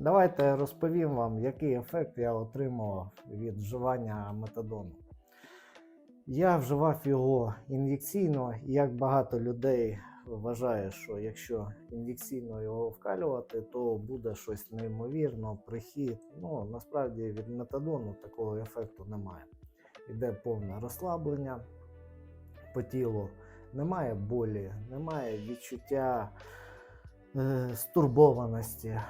Давайте розповім вам, який ефект я отримав від вживання метадону. Я вживав його ін'єкційно, і як багато людей вважає, що якщо ін'єкційно його вкалювати, то буде щось неймовірно, прихід. Ну насправді від метадону такого ефекту немає. Іде повне розслаблення по тілу, немає болі, немає відчуття е, стурбованості.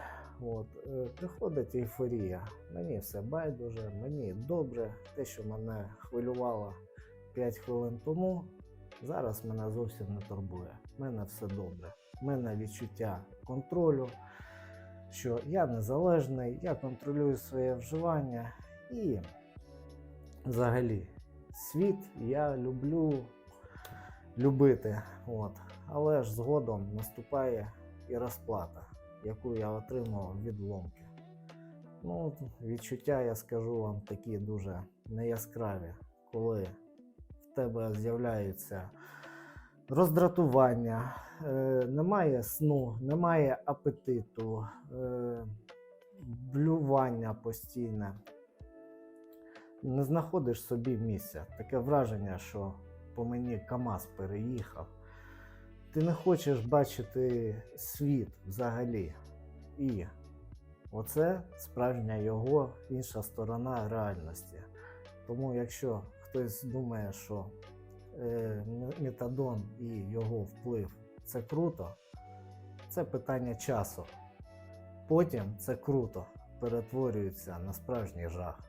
От, е, приходить ейфорія. Мені все байдуже, мені добре. Те, що мене хвилювало 5 хвилин тому, зараз мене зовсім не турбує. У мене все добре. У мене відчуття контролю, що я незалежний, я контролюю своє вживання і взагалі світ я люблю любити. От. Але ж згодом наступає і розплата, яку я отримав від ломки. Ну, відчуття, я скажу вам, такі дуже неяскраві, коли в тебе з'являються роздратування, е, немає сну, немає апетиту, е, блювання постійне. Не знаходиш собі місця. Таке враження, що по мені КАМАЗ переїхав. Ти не хочеш бачити світ взагалі. І оце справжня його інша сторона реальності. Тому якщо хтось думає, що е, метадон і його вплив це круто, це питання часу. Потім це круто перетворюється на справжній жах.